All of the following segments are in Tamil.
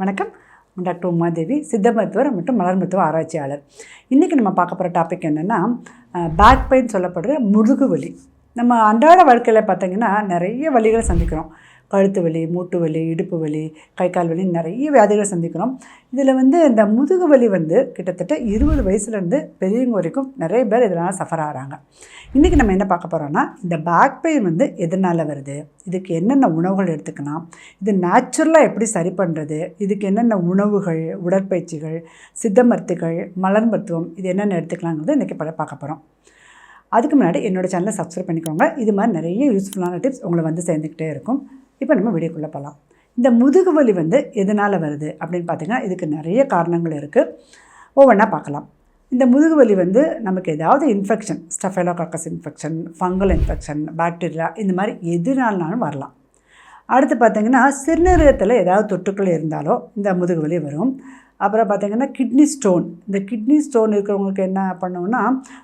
வணக்கம். டாக்டர் உமாதேவி சித்த மருத்துவர் மற்றும் மலர் மருத்துவ ஆராய்ச்சியாளர். இன்றைக்கி நம்ம பார்க்க போகிற டாபிக் என்னென்னா பேக் பெயின் சொல்லப்படுற முதுகு வலி. நம்ம அன்றாட வாழ்க்கையில் பார்த்திங்கன்னா நிறைய வழிகளை சந்திக்கிறோம். கழுத்து வலி மூட்டு வலி இடுப்பு வலி கை கால் வலி நிறைய வியாதிகளை சந்திக்கிறோம். இதில் வந்து இந்த முதுகு வலி வந்து கிட்டத்தட்ட இருபது வயசுலேருந்து பெரியவங்க வரைக்கும் நிறைய பேர் இதனால் சஃபர் ஆகிறாங்க. இன்றைக்கி நம்ம என்ன பார்க்க போகிறோம்னா இந்த பேக் பெயின் வந்து எதனால் வருது? இதுக்கு என்னென்ன உணவுகள் எடுத்துக்கலாம்? இது நேச்சுரலாக எப்படி சரி பண்ணுறது இதுக்கு என்னென்ன உணவுகள் உடற்பயிற்சிகள் சித்த மருத்துகள் மலர் மருத்துவம் இது என்னென்ன எடுத்துக்கலாங்கிறது இன்றைக்கி பல பார்க்க போகிறோம் அதுக்கு முன்னாடி என்னோடய சேனலை சப்ஸ்கிரைப் பண்ணிக்கோங்க. இது மாதிரி நிறைய யூஸ்ஃபுல்லான டிப்ஸ் உங்களை வந்து சேர்ந்துக்கிட்டே இருக்கும். இப்போ நம்ம வீடியோக்குள்ளே போகலாம். இந்த முதுகு வலி வந்து எதனால் வருது அப்படின்னு பார்த்தீங்கன்னா இதுக்கு நிறைய காரணங்கள் இருக்குது ஒவ்வொன்றா பார்க்கலாம். இந்த முதுகு வலி வந்து நமக்கு ஏதாவது infection staphylococcus infection fungal infection bacteria இந்த மாதிரி எதுனாலும் வரலாம். அடுத்து பார்த்திங்கன்னா சிறுநீரகத்தில் ஏதாவது தொற்றுக்கள் இருந்தாலோ இந்த முதுகு வலி வரும். அப்புறம் பார்த்திங்கன்னா கிட்னி ஸ்டோன் இந்த கிட்னி ஸ்டோன் இருக்கிறவங்களுக்கு என்ன பண்ணோம்னா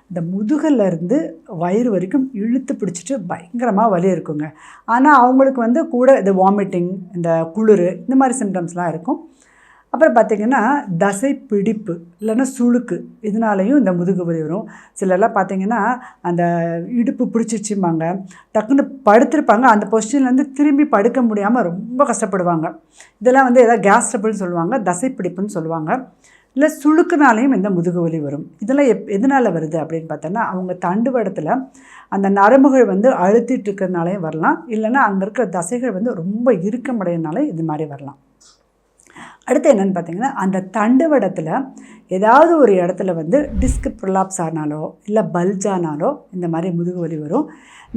இந்த முதுகிலேருந்து வயிறு வரைக்கும் இழுத்து பிடிச்சிட்டு பயங்கரமாக வலி இருக்குங்க. ஆனால் அவங்களுக்கு வந்து கூட இந்த வாமிட்டிங் இந்த குளிர் இந்த மாதிரி சிம்டம்ஸ்லாம் இருக்கும். அப்புறம் பார்த்திங்கன்னா தசை பிடிப்பு இல்லைன்னா சுழுக்கு இதனாலையும் இந்த முதுகு வலி வரும். சிலர்லாம் பார்த்திங்கன்னா அந்த இடுப்பு பிடிச்சிச்சும்பாங்க டக்குன்னு படுத்திருப்பாங்க. அந்த பொசிஷன்லேருந்து திரும்பி படுக்க முடியாமல் ரொம்ப கஷ்டப்படுவாங்க. இதெல்லாம் வந்து எதாவது கேஸ் ட்ரபிள்னு சொல்லுவாங்க தசை பிடிப்புன்னு சொல்லுவாங்க. இல்லை சுழுக்குனாலையும் இந்த முதுகு வலி வரும். இதெல்லாம் எப் எதனால் வருது அப்படின்னு பார்த்தோன்னா அவங்க தண்டுவடத்தில் அந்த நரம்புகள் வந்து அழுத்திட்டு இருக்கிறதுனாலையும் வரலாம். இல்லைன்னா அங்கே இருக்கிற தசைகள் வந்து ரொம்ப இறுக்கமடையினாலே இது மாதிரி வரலாம். அடுத்து என்னென்னு பார்த்தீங்கன்னா அந்த தண்டுவடத்தில் ஏதாவது ஒரு இடத்துல வந்து டிஸ்க் ப்ரொலாப்ஸ் ஆனாலோ இல்லை பல்ஜ் ஆனாலோ இந்த மாதிரி முதுகு வலி வரும்.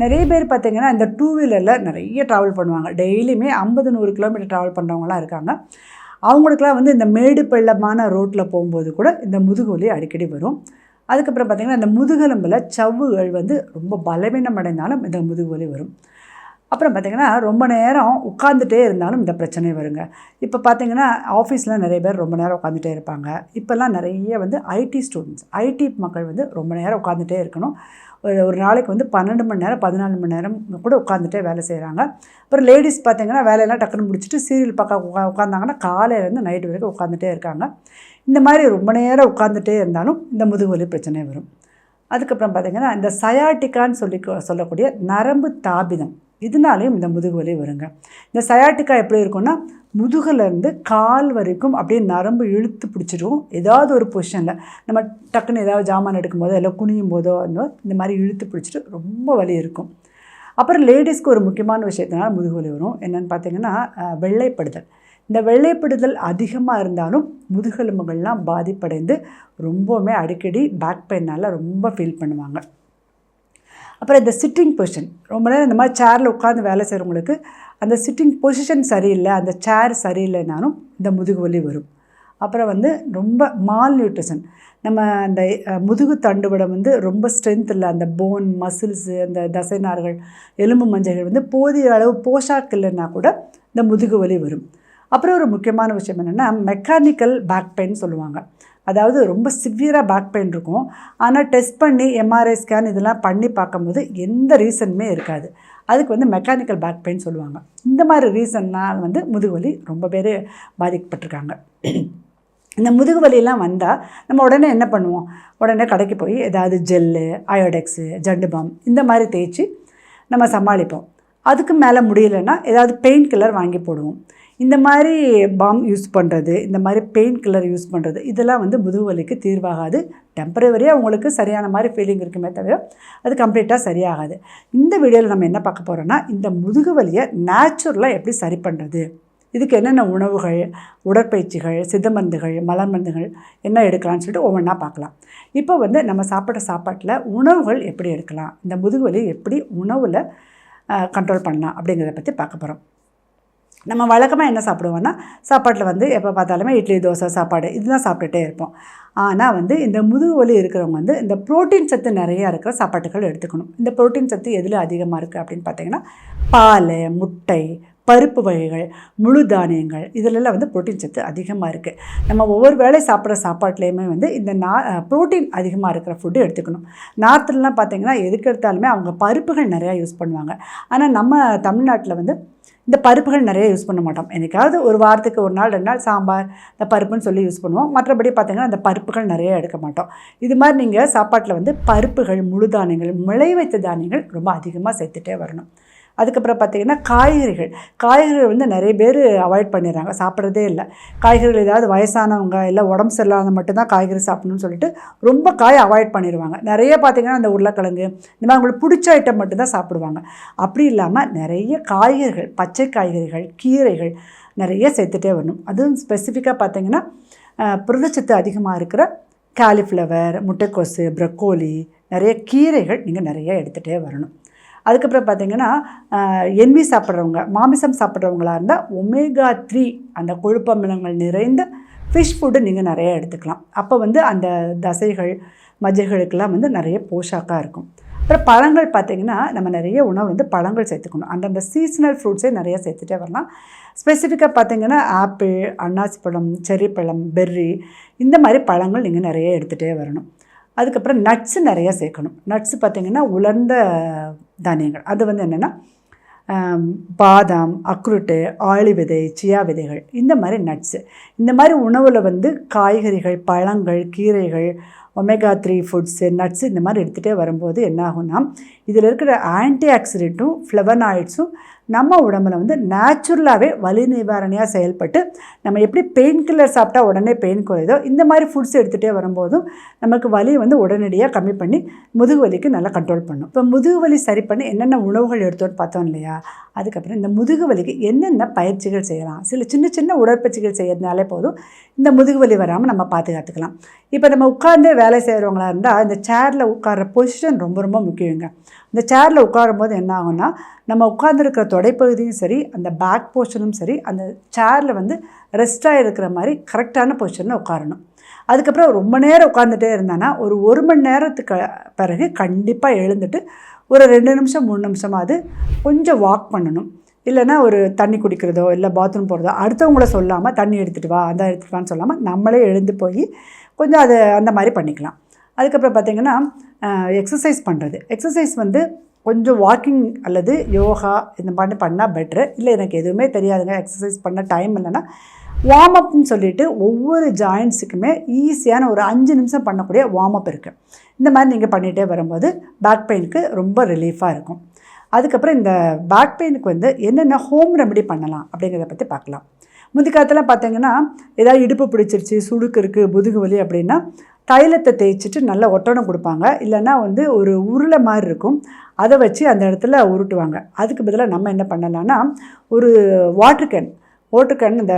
நிறைய பேர் பார்த்திங்கன்னா இந்த டூ வீலரில் நிறைய ட்ராவல் பண்ணுவாங்க. டெய்லியுமே ஐம்பது நூறு கிலோமீட்டர் ட்ராவல் பண்ணுறவங்களாம் இருக்காங்க. அவங்களுக்குலாம் வந்து இந்த மேடு பள்ளமான ரோட்டில் போகும்போது கூட இந்த முதுகு வலி அடிக்கடி வரும். அதுக்கப்புறம் பார்த்திங்கன்னா இந்த முதுகெலும்பில் சவ்வுகள் வந்து ரொம்ப பலவீனம் அடைந்தாலும் இந்த முதுகு வலி வரும். அப்புறம் பார்த்திங்கன்னா ரொம்ப நேரம் உட்காந்துட்டே இருந்தாலும் இந்த பிரச்சனை வருங்க. இப்போ பார்த்திங்கன்னா ஆஃபீஸில் நிறைய பேர் ரொம்ப நேரம் உட்காந்துட்டே இருப்பாங்க. இப்போல்லாம் நிறைய வந்து ஐடி ஸ்டூடெண்ட்ஸ் ஐடி மக்கள் வந்து ரொம்ப நேரம் உட்காந்துட்டே இருக்கணும். ஒரு ஒரு நாளைக்கு வந்து பன்னெண்டு மணி நேரம் பதினாலு மணி நேரம் கூட உட்காந்துட்டே வேலை செய்கிறாங்க அப்புறம் லேடிஸ் பார்த்திங்கன்னா வேலையெல்லாம் டக்குன்னு முடிச்சுட்டு சீரியல் பார்க்க உட்கா உட்காந்தாங்கன்னா காலையிலேருந்து நைட்டு வரைக்கும் உட்காந்துட்டே இருக்காங்க. இந்த மாதிரி ரொம்ப நேரம் உட்காந்துட்டே இருந்தாலும் இந்த முதுகுவலி பிரச்சனை வரும். அதுக்கப்புறம் பார்த்திங்கன்னா இந்த சயாட்டிக்கான்னு சொல்லி சொல்லக்கூடிய நரம்பு தாபிதம். இதனாலையும் இந்த முதுகு வலி வருங்க. இந்த சயாட்டிக்கா எப்படி இருக்கும்னா முதுகுலேருந்து கால் வரைக்கும் அப்படியே நரம்பு இழுத்து பிடிச்சிடும். ஏதாவது ஒரு பொசிஷனில் நம்ம டக்குன்னு ஏதாவது ஜாமான் எடுக்கும்போதோ இல்லை குனியும் போதோ இந்த மாதிரி இழுத்து பிடிச்சிட்டு ரொம்ப வலி இருக்கும். அப்புறம் லேடிஸ்க்கு ஒரு முக்கியமான விஷயத்தினால முதுகு வலி வரும். என்னென்னு பார்த்தீங்கன்னா வெள்ளைப்படுதல். இந்த வெள்ளைப்படுதல் அதிகமாக இருந்தாலும் முதுகெலும்புகள்லாம் பாதிப்படைந்து ரொம்பவுமே அடிக்கடி பேக் பெயினால் ரொம்ப ஃபீல் பண்ணுவாங்க. அப்புறம் இந்த சிட்டிங் பொசிஷன் ரொம்ப நேரம் இந்த மாதிரி சேரில் உட்காந்து வேலை செய்கிறவங்களுக்கு அந்த சிட்டிங் பொசிஷன் சரியில்லை அந்த சேர் சரியில்லைனாலும் இந்த முதுகு வலி வரும். அப்புறம் வந்து ரொம்ப மால் நியூட்ரிஷன் நம்ம அந்த முதுகு தண்டுவடம் வந்து ரொம்ப ஸ்ட்ரென்த் இல்லை அந்த போன் மசில்ஸு அந்த தசைநார்கள் எலும்பு மஞ்சள்கள் வந்து போதிய அளவு போஷாக்கு இல்லைன்னா கூட இந்த முதுகு வலி வரும். அப்புறம் ஒரு முக்கியமான விஷயம் என்னென்னா மெக்கானிக்கல் பேக் பெயின் சொல்லுவாங்க. அதாவது ரொம்ப சிவியராக பேக் பெயின் இருக்கும். ஆனால் டெஸ்ட் பண்ணி எம்ஆர்ஐ ஸ்கேன் இதெல்லாம் பண்ணி பார்க்கும்போது எந்த ரீசனுமே இருக்காது. அதுக்கு வந்து மெக்கானிக்கல் பேக் பெயின் சொல்லுவாங்க. இந்த மாதிரி ரீசன்னால் வந்து முதுகுவலி ரொம்ப பேர் பாதிக்கப்பட்டிருக்காங்க. இந்த முதுகு வலியெல்லாம் வந்தால் நம்ம உடனே என்ன பண்ணுவோம்? உடனே கடைக்கு போய் ஏதாவது ஜெல்லு அயோடெக்ஸு ஜண்டு பாம் இந்த மாதிரி தேய்ச்சி நம்ம சமாளிப்போம். அதுக்கு மேலே முடியலன்னா ஏதாவது பெயின் கில்லர் வாங்கி போடுவோம். இந்த மாதிரி பாம் யூஸ் பண்ணுறது இந்த மாதிரி பெயின் கில்லர் யூஸ் பண்ணுறது இதெல்லாம் வந்து முதுகு வலிக்கு தீர்வாகாது டெம்பரவரியாக உங்களுக்கு சரியான மாதிரி ஃபீலிங் இருக்குமே தவிர அது கம்ப்ளீட்டாக சரியாகாது. இந்த வீடியோவில் நம்ம என்ன பார்க்க போகிறோன்னா இந்த முதுகு வலியை நேச்சுரலாக எப்படி சரி பண்ணுறது இதுக்கு என்னென்ன உணவுகள் உடற்பயிற்சிகள் சித்த மருந்துகள் மலர் மருந்துகள் என்ன எடுக்கலாம்னு சொல்லிட்டு ஒவ்வொன்றா பார்க்கலாம். இப்போ வந்து நம்ம சாப்பிட்ற சாப்பாட்டில் உணவுகள் எப்படி எடுக்கலாம்? இந்த முதுகு வலி எப்படி உணவில் கண்ட்ரோல் பண்ணலாம் அப்படிங்கிறத பற்றி பார்க்க போகிறோம் நம்ம வழக்கமாக என்ன சாப்பிடுவோன்னா சாப்பாட்டில் வந்து எப்போ பார்த்தாலுமே இட்லி தோசை சாப்பாடு இதுதான் சாப்பிட்டுட்டே இருப்போம். ஆனால் வந்து இந்த முதுகு வலி இருக்கிறவங்க வந்து இந்த ப்ரோட்டீன் சத்து நிறையா இருக்கிற சாப்பாட்டுகள் எடுத்துக்கணும். இந்த ப்ரோட்டீன் சத்து எதில் அதிகமாக இருக்குது அப்படின்னு பார்த்தீங்கன்னா பால் முட்டை பருப்பு வகைகள் முழு தானியங்கள் இதிலெல்லாம் வந்து ப்ரோட்டீன் சத்து அதிகமாக இருக்குது நம்ம ஒவ்வொரு வேளை சாப்பிட்ற சாப்பாட்லேயுமே வந்து இந்த நா ப்ரோட்டீன் அதிகமாக இருக்கிற ஃபுட்டு எடுத்துக்கணும். நார்த்துலலாம் பார்த்திங்கன்னா எதுக்கு எடுத்தாலுமே அவங்க பருப்புகள் நிறையா யூஸ் பண்ணுவாங்க. ஆனால் நம்ம தமிழ்நாட்டில் வந்து இந்த பருப்புகள் நிறைய யூஸ் பண்ண மாட்டோம். என்னைக்காவது ஒரு வாரத்துக்கு ஒரு நாள் ரெண்டு நாள் சாம்பார் இந்த பருப்புன்னு சொல்லி யூஸ் பண்ணுவோம். மற்றபடி பார்த்திங்கன்னா அந்த பருப்புகள் நிறைய எடுக்க மாட்டோம். இது மாதிரி நீங்கள் சாப்பாட்டில் வந்து பருப்புகள் முழு தானியங்கள் முளை வைத்த தானியங்கள் ரொம்ப அதிகமாக சேர்த்துட்டே வரணும். அதுக்கப்புறம் பார்த்திங்கன்னா காய்கறிகள். காய்கறிகள் வந்து நிறைய பேர் அவாய்ட் பண்ணிடுறாங்க. சாப்பிட்றதே இல்லை. காய்கறிகள் ஏதாவது வயசானவங்க இல்லை உடம்பு சரியில்லாத மட்டும்தான் காய்கறி சாப்பிடணும்னு சொல்லிட்டு ரொம்ப காய் அவாய்ட் பண்ணிடுவாங்க. நிறைய பார்த்திங்கன்னா அந்த உருளைக்கிழங்கு இந்த மாதிரி அவங்களுக்கு பிடிச்ச ஐட்டம் மட்டும்தான் சாப்பிடுவாங்க. அப்படி இல்லாமல் நிறைய காய்கறிகள் பச்சை காய்கறிகள் கீரைகள் நிறைய சேர்த்துட்டே வரணும். அதுவும் ஸ்பெசிஃபிக்காக பார்த்திங்கன்னா புரதச்சத்து அதிகமாக இருக்கிற காலிஃப்ளவர் முட்டைக்கோசு ப்ரக்கோலி நிறைய கீரைகள் நீங்கள் நிறைய எடுத்துகிட்டே வரணும். அதுக்கப்புறம் பார்த்திங்கன்னா எண்ணி சாப்பிட்றவங்க மாமிசம் சாப்பிட்றவங்களா இருந்தால் ஒமேகா த்ரீ அந்த கொழுப்பமிலங்கள் நிறைந்த ஃபிஷ் ஃபுட்டு நீங்கள் நிறைய எடுத்துக்கலாம். அப்போ வந்து அந்த தசைகள் மஜைகளுக்கெல்லாம் வந்து நிறைய போஷாக்காக இருக்கும். அப்புறம் பழங்கள் பார்த்திங்கன்னா நம்ம நிறைய உணவு வந்து பழங்கள் சேர்த்துக்கணும். அந்தந்த சீசனல் ஃப்ரூட்ஸே நிறைய சேர்த்துட்டே வரலாம். ஸ்பெசிஃபிக்காக பார்த்திங்கன்னா ஆப்பிள் அன்னாசி பழம் செர்ரி பழம் பெர்ரி இந்த மாதிரி பழங்கள் நீங்கள் நிறைய எடுத்துகிட்டே வரணும். அதுக்கப்புறம் நட்ஸு நிறையா சேர்க்கணும். நட்ஸு பார்த்திங்கன்னா உலர்ந்த தானியங்கள். அது வந்து என்னென்னா பாதாம் அக்ருட்டு ஆளி விதை சியா விதைகள் இந்த மாதிரி நட்ஸு இந்த மாதிரி உணவில் வந்து காய்கறிகள் பழங்கள் கீரைகள் ஒமேகா த்ரீ ஃபுட்ஸு நட்ஸு இந்த மாதிரி எடுத்துகிட்டே வரும்போது என்ன ஆகும்னா இதில் இருக்கிற ஆன்டி ஆக்சிடெண்ட்டும் ஃப்ளவனாய்ட்ஸும் நம்ம உடம்புல வந்து நேச்சுரலாகவே வலி நிவாரணியாக செயல்பட்டு நம்ம எப்படி பெயின் கில்லர் சாப்பிட்டா உடனே பெயின் குறையுதோ இந்த மாதிரி ஃபுட்ஸ் எடுத்துகிட்டே வரும்போதும் நமக்கு வலி வந்து உடனடியாக கம்மி பண்ணி முதுகு வலிக்கு நல்லா கண்ட்ரோல் பண்ணும். இப்போ முதுகு வலி சரி பண்ணி என்னென்ன உணவுகள் எடுத்தோன்னு பார்த்தோம் இல்லையா? அதுக்கப்புறம் இந்த முதுகு வலிக்கு என்னென்ன பயிற்சிகள் செய்யலாம்? சில சின்ன சின்ன உடற்பயிற்சிகள் செய்யறதுனாலே போதும் இந்த முதுகு வலி வராமல் நம்ம பாதுகாத்துக்கலாம். இப்போ நம்ம உட்கார்ந்தே வேலை செய்கிறவங்களா இருந்தால் இந்த சேரில் உட்கார்ற பொசிஷன் ரொம்ப ரொம்ப முக்கியங்க. இந்த சேரில் உட்காரும் போது என்ன ஆகும்னா நம்ம உட்காந்துருக்கிற தொடைப்பகுதியும் சரி அந்த பேக் போர்ஷனும் சரி அந்த சேரில் வந்து ரெஸ்ட்டாக இருக்கிற மாதிரி கரெக்டான பொசிஷனில் உட்காரணும். அதுக்கப்புறம் ரொம்ப நேரம் உட்காந்துட்டே இருந்தானா ஒரு ஒரு மணி நேரத்துக்கு பிறகு கண்டிப்பாக எழுந்துட்டு ஒரு ரெண்டு நிமிஷம் மூணு நிமிஷமாவது கொஞ்சம் வாக் பண்ணணும். இல்லைன்னா ஒரு தண்ணி குடிக்கிறதோ இல்லை பாத்ரூம் போகிறதோ அடுத்தவங்கள சொல்லாமல் தண்ணி எடுத்துகிட்டு வா அந்த எடுத்துகிட்டு வான்னு சொல்லாமல் நம்மளே எழுந்து போய் கொஞ்சம் அது அந்த மாதிரி பண்ணிக்கலாம். அதுக்கப்புறம் பார்த்திங்கன்னா எக்ஸசைஸ் பண்ணுறது எக்ஸசைஸ் வந்து கொஞ்சம் வாக்கிங் அல்லது யோகா இந்த மாதிரி பண்ணால் பெட்ரு இல்லை எனக்கு எதுவுமே தெரியாதுங்க. எக்ஸசைஸ் பண்ண டைம் இல்லைன்னா வார்ம் அப்னு சொல்லிட்டு ஒவ்வொரு ஜாயின்ஸுக்குமே ஈஸியான ஒரு அஞ்சு நிமிஷம் பண்ணக்கூடிய வார்ம் அப் இருக்குது இந்த மாதிரி நீங்கள் பண்ணிகிட்டே வரும்போது பேக் பெயினுக்கு ரொம்ப ரிலீஃபாக இருக்கும். அதுக்கப்புறம் இந்த பேக் பெயினுக்கு வந்து என்னென்ன ஹோம் ரெமெடி பண்ணலாம் அப்படிங்கிறத பற்றி பார்க்கலாம். முந்தி காலத்தில் பார்த்தீங்கன்னா ஏதாவது இடுப்பு பிடிச்சிருச்சு சுடுக்கு இருக்குது முதுகு வலி அப்படின்னா தைலத்தை தேய்ச்சிட்டு நல்லா ஒட்டணம் கொடுப்பாங்க. இல்லைன்னா வந்து ஒரு உருளை மாதிரி இருக்கும். அதை வச்சு அந்த இடத்துல உருட்டுவாங்க. அதுக்கு பதிலாக நம்ம என்ன பண்ணலான்னா ஒரு வாட்டர் கேன் வாட்டர் கேன் இந்த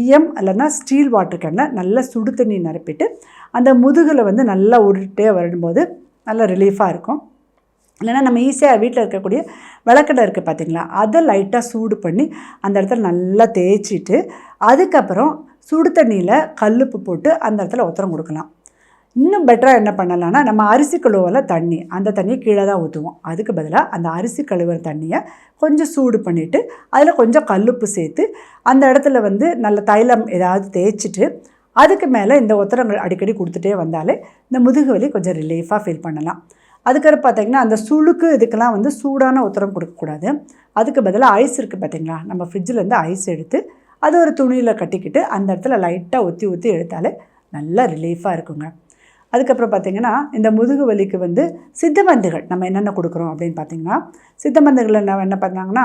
ஈயம் இல்லைன்னா ஸ்டீல் வாட்டர் கேனை நல்லா சுடு தண்ணி நிரப்பிட்டு அந்த முதுகில் வந்து நல்லா உருட்டே வரும்போது நல்லா ரிலீஃபாக இருக்கும். இல்லைன்னா நம்ம ஈஸியாக வீட்டில் இருக்கக்கூடிய விளக்கடை இருக்குது பார்த்திங்களா அதை லைட்டாக சூடு பண்ணி அந்த இடத்துல நல்லா தேய்ச்சிட்டு அதுக்கப்புறம் சுடு தண்ணியில் கல்லுப்பு போட்டு அந்த இடத்துல உத்தரம் கொடுக்கலாம். இன்னும் பெட்டராக என்ன பண்ணலான்னா நம்ம அரிசி கழுவல தண்ணி அந்த தண்ணியை கீழே தான் ஊற்றுவோம் அதுக்கு பதிலாக அந்த அரிசி கழுவுற தண்ணியை கொஞ்சம் சூடு பண்ணிவிட்டு அதில் கொஞ்சம் கல்லுப்பு சேர்த்து அந்த இடத்துல வந்து நல்ல தைலம் ஏதாவது தேய்ச்சிட்டு அதுக்கு மேலே இந்த உத்தரங்கள் அடிக்கடி கொடுத்துட்டே வந்தாலே இந்த முதுகு வலி கொஞ்சம் ரிலீஃபாக ஃபீல் பண்ணலாம். அதுக்கப்புறம் பார்த்திங்கன்னா அந்த சுளுக்கு இதுக்கெல்லாம் வந்து சூடான உத்தரம் கொடுக்கக்கூடாது. அதுக்கு பதிலாக ஐஸ் இருக்குது பார்த்திங்களா நம்ம ஃப்ரிட்ஜிலேருந்து ஐஸ் எடுத்து அது ஒரு துணியில் கட்டிக்கிட்டு அந்த இடத்துல லைட்டாக ஊற்றி ஊற்றி எடுத்தாலே நல்லா ரிலீஃபாக இருக்குங்க. அதுக்கப்புறம் பார்த்திங்கன்னா இந்த முதுகு வலிக்கு வந்து சித்தமந்துகள் நம்ம என்னென்ன கொடுக்குறோம் அப்படின்னு பார்த்திங்கன்னா சித்தமந்துகள் என்ன என்ன பண்ணாங்கன்னா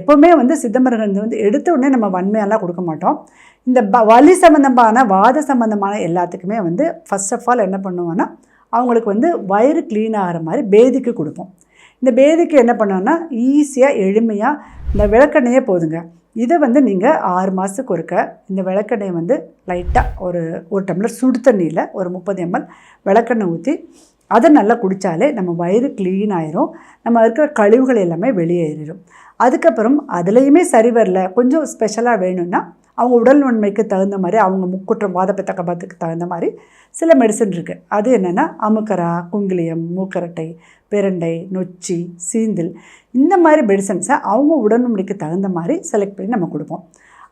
எப்போவுமே வந்து சித்தமருங்கள் வந்து எடுத்த உடனே நம்ம வன்மையெல்லாம் கொடுக்க மாட்டோம். இந்த ப வலி சம்மந்தமான வாத சம்மந்தமான எல்லாத்துக்குமே வந்து ஃபஸ்ட் ஆஃப் ஆல் என்ன பண்ணுவோன்னா அவங்களுக்கு வந்து வயிறு க்ளீன் ஆகிற மாதிரி பேதிக்கு கொடுப்போம். இந்த பேதிக்கு என்ன பண்ணோன்னா ஈஸியாக எளிமையாக இந்த விளக்கெண்ணையே போதுங்க. இதை வந்து நீங்கள் ஆறு மாதத்துக்கு ஒருக்க இந்த விளக்கெண்ணெயை வந்து லைட்டாக ஒரு ஒரு டம்ளர் சுடு தண்ணியில் ஒரு முப்பது எம்எல் விளக்கெண்ணெய் ஊற்றி அதை நல்லா குடித்தாலே நம்ம வயிறு க்ளீன் ஆயிரும். நம்ம இருக்கிற கழிவுகள் எல்லாமே வெளியேறிடும் அதுக்கப்புறம் அதுலேயுமே சரி வரல கொஞ்சம் ஸ்பெஷலாக வேணும்னா அவங்க உடல் நன்மைக்கு தகுந்த மாதிரி அவங்க முக்குற்றம் வாதப்பத்தக்கபத்துக்கு தகுந்த மாதிரி சில மெடிசன் இருக்குது அது என்னென்னா அமுக்கரா குங்கிலியம் மூக்கரட்டை பிரண்டை நொச்சி சீந்தில் இந்த மாதிரி மெடிசன்ஸை அவங்க உடல்நுமைக்கு தகுந்த மாதிரி செலக்ட் பண்ணி நம்ம கொடுப்போம்.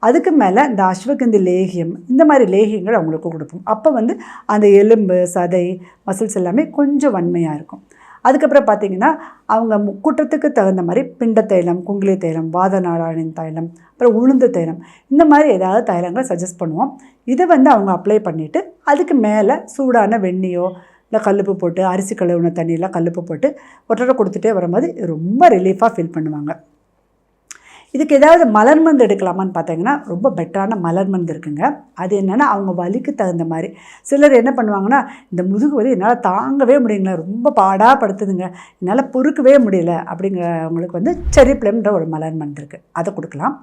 அதுக்கு மேலே இந்த அஸ்வகந்தி லேகியம் இந்த மாதிரி லேகியங்கள் அவங்களுக்கு கொடுப்போம். அப்போ வந்து அந்த எலும்பு சதை மசில்ஸ் எல்லாமே கொஞ்சம் வன்மையாக இருக்கும். அதுக்கப்புறம் பார்த்தீங்கன்னா அவங்க மு- குற்றத்துக்கு தகுந்த மாதிரி பிண்ட தைலம் குங்குளி தைலம் வாத நாராயணன் தைலம் அப்புறம் உளுந்து தைலம் இந்த மாதிரி ஏதாவது தைலங்களை சஜஸ்ட் பண்ணுவோம். இதை வந்து அவங்க அப்ளை பண்ணிவிட்டு அதுக்கு மேலே சூடான வெண்ணியோ இல்லை கல்லுப்பு போட்டு அரிசி கழுவுன தண்ணியெல்லாம் கல்லுப்பு போட்டு ஒட்டரை கொடுத்துட்டே வரும்போது ரொம்ப ரிலீஃபாக ஃபீல் பண்ணுவாங்க. இதுக்கு ஏதாவது மலர் மருந்து எடுக்கலாமான்னு பார்த்தீங்கன்னா ரொம்ப பெட்டரான மலர் மருந்து இருக்குங்க. அது என்னென்னா அவங்க வலிக்கு தகுந்த மாதிரி. சிலர் என்ன பண்ணுவாங்கன்னா இந்த முதுகு வலி என்னால் தாங்கவே முடியல ரொம்ப பாடாக படுத்துதுங்க என்னால் பொறுக்கவே முடியல அப்படிங்கிறவங்களுக்கு வந்து செரிப்ளம்ன்ற ஒரு மலர் மருந்து இருக்குது அதை கொடுக்கலாம்.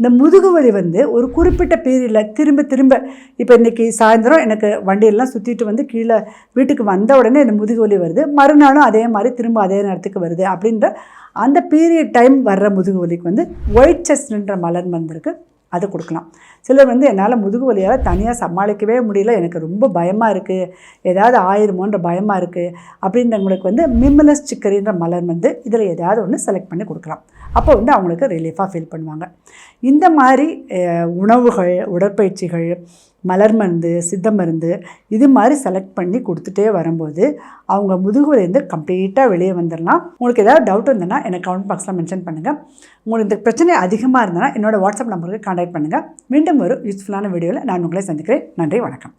இந்த முதுகு வலி வந்து ஒரு குறிப்பிட்ட பீரியடில் திரும்ப திரும்ப இப்போ இன்றைக்கி சாயந்தரம் எனக்கு வண்டியெல்லாம் சுற்றிட்டு வந்து கீழே வீட்டுக்கு வந்த உடனே இந்த முதுகு வலி வருது. மறுநாளும் அதே மாதிரி திரும்ப அதே நேரத்துக்கு வருது அப்படின்ற அந்த பீரியட் டைம் வர்ற முதுகு வலிக்கு வந்து ஒயிட் செஸ்ட்ன்ற மலர் மருந்து இருக்குது அது கொடுக்கலாம். சிலர் வந்து என்னால் முதுகு வலியால் தனியாக சமாளிக்கவே முடியல எனக்கு ரொம்ப பயமாக இருக்குது ஏதாவது ஆயிருமோன்ற பயமாக இருக்குது அப்படின்றவங்களுக்கு வந்து மிம்மலஸ் சிக்கரின்ற மலர் வந்து இதில் ஏதாவது ஒன்று செலக்ட் பண்ணி கொடுக்கலாம். அப்போ வந்து அவங்களுக்கு ரிலீஃபாக ஃபீல் பண்ணுவாங்க. இந்த மாதிரி உணவுகள் உடற்பயிற்சிகள் மலர் மருந்து சித்த மருந்து இது மாதிரி செலக்ட் பண்ணி கொடுத்துட்டே வரும்போது அவங்க முதுகுலேருந்து கம்ப்ளீட்டாக வெளியே வந்துடலாம். உங்களுக்கு ஏதாவது டவுட் இருந்ததுன்னா எனக்கு கமெண்ட் பாக்ஸில் மென்ஷன் பண்ணுங்கள் உங்களுக்கு இந்த பிரச்சனை அதிகமாக இருந்ததுன்னா என்னோடய வாட்ஸ்அப் நம்பருக்கு கான்டாக்ட் பண்ணுங்கள் மீண்டும் ஒரு யூஸ்ஃபுல்லான வீடியோவில் நான் உங்களை சந்திக்கிறேன். நன்றி வணக்கம்.